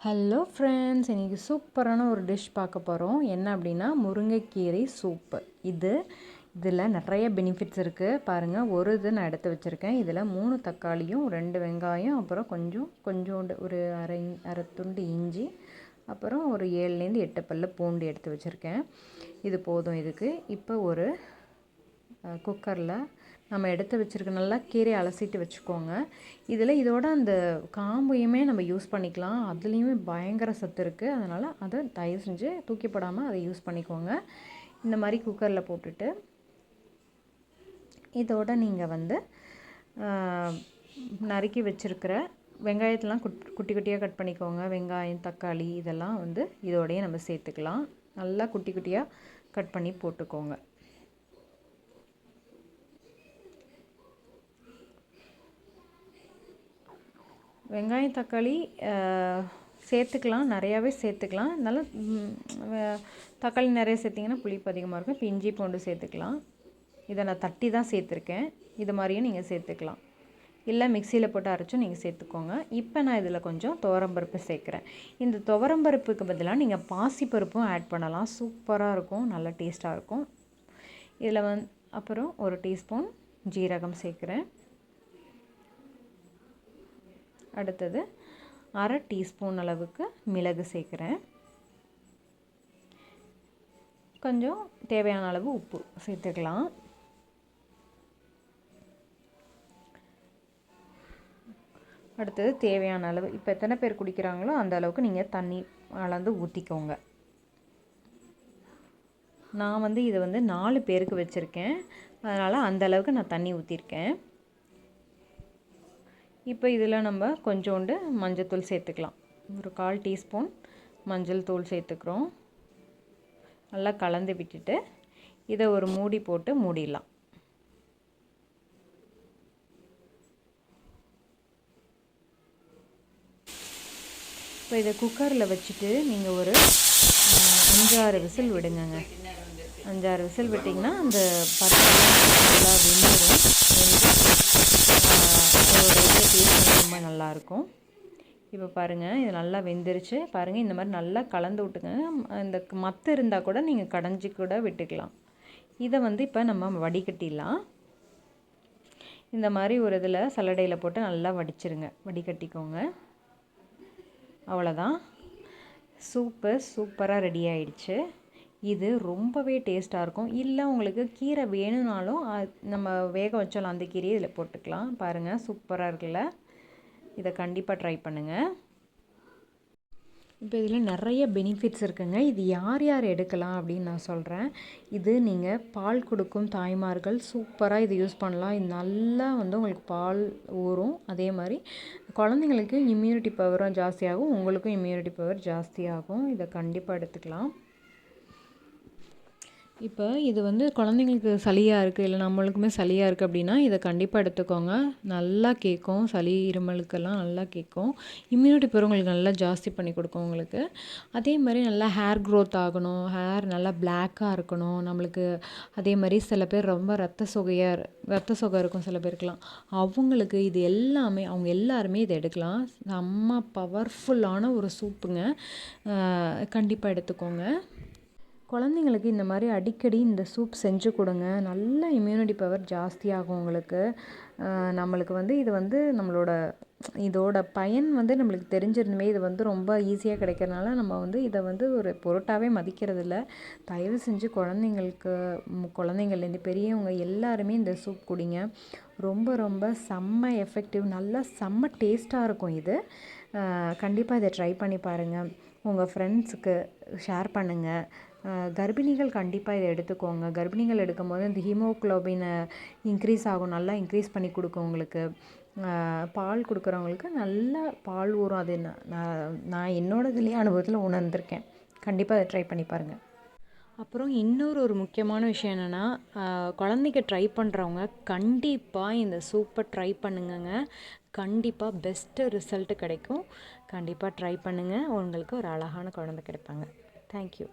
Hello friends இன்றைக்கி சூப்பரான ஒரு டிஷ் பார்க்க போகிறோம் என்ன அப்படின்னா முருங்கைக்கீரை சூப்பு இது இதில் நிறைய பெனிஃபிட்ஸ் இருக்குது பாருங்கள் ஒரு இது நான் எடுத்து வச்சுருக்கேன். இதில் மூணு தக்காளியும் ரெண்டு வெங்காயம் அப்புறம் கொஞ்சம் கொஞ்சோண்டு ஒரு அரை அரை துண்டு இஞ்சி அப்புறம் ஒரு ஏழுலேருந்து எட்டு பல்ல பூண்டு எடுத்து வச்சுருக்கேன். இது போதும் இதுக்கு. இப்போ ஒரு குக்கரில் நம்ம எடுத்து வச்சுருக்க நல்லா கீரையை அலசிட்டு வச்சுக்கோங்க. இதில் இதோட அந்த காம்பையுமே நம்ம யூஸ் பண்ணிக்கலாம். அதுலேயுமே பயங்கர சத்து இருக்குது அதனால் அதை தயவு செஞ்சு தூக்கி போடாமல் அதை யூஸ் பண்ணிக்கோங்க. இந்த மாதிரி குக்கரில் போட்டுட்டு இதோட நீங்கள் வந்து நறுக்கி வச்சுருக்கிற வெங்காயத்தெலாம் குட் குட்டி குட்டியாக கட் பண்ணிக்கோங்க. வெங்காயம் தக்காளி இதெல்லாம் வந்து இதோடையே நம்ம சேர்த்துக்கலாம். நல்லா குட்டி குட்டியாக கட் பண்ணி போட்டுக்கோங்க. வெங்காயம் தக்காளி சேர்த்துக்கலாம். நிறையாவே சேர்த்துக்கலாம். நல்லா தக்காளி நிறைய சேர்த்திங்கன்னா புளிப்பு அதிகமாக இருக்கும். இப்போ இஞ்சி பூண்டு சேர்த்துக்கலாம். இதை நான் தட்டி தான் சேர்த்துருக்கேன். இது மாதிரியும் நீங்கள் சேர்த்துக்கலாம். இல்லை மிக்சியில் போட்டு அரைச்சும் நீங்கள் சேர்த்துக்கோங்க. இப்போ நான் இதில் கொஞ்சம் துவரம்பருப்பு சேர்க்குறேன். இந்த துவரம்பருப்புக்கு பதிலாக நீங்கள் பாசிப்பருப்பும் ஆட் பண்ணலாம். சூப்பராக இருக்கும். நல்ல டேஸ்ட்டாக இருக்கும். இதில் வந் அப்புறம் ஒரு டீஸ்பூன் ஜீரகம் சேர்க்குறேன். அடுத்தது அரை டீஸ்பூன் அளவுக்கு மிளகு சேர்க்குறேன். கொஞ்சம் தேவையான அளவு உப்பு சேர்த்துக்கலாம். அடுத்தது தேவையான அளவு இப்போ எத்தனை பேர் குடிக்கிறாங்களோ அந்த அளவுக்கு நீங்கள் தண்ணி அளந்து ஊற்றிக்கோங்க நான் வந்து இதை வந்து நாலு பேருக்கு வச்சுருக்கேன். அதனால் அந்த அளவுக்கு நான் தண்ணி ஊற்றிருக்கேன் இப்போ இதில் நம்ம கொஞ்சோண்டு மஞ்சத்தூள் சேர்த்துக்கலாம். ஒரு கால் டீஸ்பூன் மஞ்சள் தூள் சேர்த்துக்கிறோம். நல்லா கலந்து விட்டுட்டு இதை ஒரு மூடி போட்டு மூடிடலாம். இப்போ இதை குக்கரில் வச்சுட்டு நீங்கள் ஒரு அஞ்சாறு விசில் விடுங்கங்க. அஞ்சாறு விசில் விட்டிங்கன்னா அந்த பத்து நல்லா வெந்துடும் இருக்கும். இப்போ பாருங்கள் இது நல்லா வெந்துருச்சு. பாருங்கள் இந்த மாதிரி நல்லா கலந்து விட்டுங்க. இந்த மத்து இருந்தால் கூட நீங்கள் கடைஞ்சி கூட விட்டுக்கலாம். இதை வந்து இப்போ நம்ம வடிகட்டிடலாம். இந்த மாதிரி ஒரு இதில் சல்லடையில் போட்டு நல்லா வடிச்சிருங்க. வடிகட்டிக்கோங்க. அவ்வளோதான் சூப்பு சூப்பராக ரெடி ஆயிடுச்சு. இது ரொம்பவே டேஸ்ட்டாக இருக்கும். இல்லை உங்களுக்கு கீரை வேணும்னாலும் நம்ம வேக வச்சாலும் அந்த கீரையை இதில் போட்டுக்கலாம். பாருங்கள் சூப்பராக இருக்குல்ல. இதை கண்டிப்பாக ட்ரை பண்ணுங்கள் இப்போ இதில் நிறைய பெனிஃபிட்ஸ் இருக்குங்க. இது யார் யார் எடுக்கலாம் அப்படின்னு நான் சொல்கிறேன் இது நீங்கள் பால் கொடுக்கும் தாய்மார்கள் சூப்பராக இது யூஸ் பண்ணலாம். இது நல்லா வந்து உங்களுக்கு பால் ஊறும். அதே மாதிரி குழந்தைங்களுக்கு இம்யூனிட்டி பவரும் ஜாஸ்தியாகும். உங்களுக்கும் இம்யூனிட்டி பவர் ஜாஸ்தியாகும். இதை கண்டிப்பாக எடுத்துக்கலாம். இப்போ இது வந்து குழந்தைங்களுக்கு சளியாக இருக்குது இல்லை நம்மளுக்குமே சளியாக இருக்குது அப்படின்னா இதை கண்டிப்பாக எடுத்துக்கோங்க. நல்லா கேட்கும். சளி இருமலுக்கெல்லாம் நல்லா கேட்கும். இம்யூனிட்டி பெறவங்களுக்கு நல்லா ஜாஸ்தி பண்ணி கொடுக்கும் உங்களுக்கு. அதே மாதிரி நல்லா ஹேர் க்ரோத் ஆகணும். ஹேர் நல்லா பிளாக்காக இருக்கணும். நம்மளுக்கு அதே மாதிரி சில பேர் ரொம்ப ரத்த சொகையாக ரத்த சொகை இருக்கும் சில பேருக்கெலாம் அவங்களுக்கு இது எல்லாமே அவங்க எல்லாருமே இதை எடுக்கலாம். செம்ம பவர்ஃபுல்லான ஒரு சூப்புங்க. கண்டிப்பாக எடுத்துக்கோங்க. குழந்தைங்களுக்கு இந்த மாதிரி அடிக்கடி இந்த சூப் செஞ்சு கொடுங்க. நல்ல இம்யூனிட்டி பவர் ஜாஸ்தியாகும் உங்களுக்கு. நம்மளுக்கு வந்து இது வந்து நம்மளோட இதோட பயன் வந்து நம்மளுக்கு தெரிஞ்சிருந்துமே இது வந்து ரொம்ப ஈஸியாக கிடைக்கிறனால நம்ம வந்து இதை வந்து ஒரு பொருட்டாகவே மதிக்கிறதில்ல. தயவு செஞ்சு குழந்தைங்களுக்கு குழந்தைங்கள்லேருந்து பெரியவங்க எல்லாருமே இந்த சூப் குடிங்க. ரொம்ப ரொம்ப செம்ம எஃபெக்டிவ் நல்லா செம்ம டேஸ்ட்டாக இருக்கும் இது. கண்டிப்பாக இதை ட்ரை பண்ணி பாருங்கள் உங்கள் ஃப்ரெண்ட்ஸுக்கு ஷேர் பண்ணுங்கள் கர்ப்பிணிகள் கண்டிப்பாக இதை எடுத்துக்கோங்க. கர்ப்பிணிகள் எடுக்கும்போது இந்த ஹீமோக்ளோபினை இன்க்ரீஸ் ஆகும். நல்லா இன்க்ரீஸ் பண்ணி கொடுக்கும் உங்களுக்கு. பால் கொடுக்குறவங்களுக்கு நல்லா பால் ஊறும். அது நான் நான் என்னோட இதுலேயே அனுபவத்தில் உணர்ந்திருக்கேன். கண்டிப்பாக அதை ட்ரை பண்ணி பாருங்கள் அப்புறம் இன்னொரு ஒரு முக்கியமான விஷயம் என்னென்னா குழந்தைக்கு ட்ரை பண்ணுறவங்க கண்டிப்பாக இந்த சூப்பை ட்ரை பண்ணுங்கங்க. கண்டிப்பாக பெஸ்ட்டு ரிசல்ட்டு கிடைக்கும். கண்டிப்பாக ட்ரை பண்ணுங்கள் உங்களுக்கு ஒரு அழகான குழந்தை கிடைப்பாங்க. தேங்க்யூ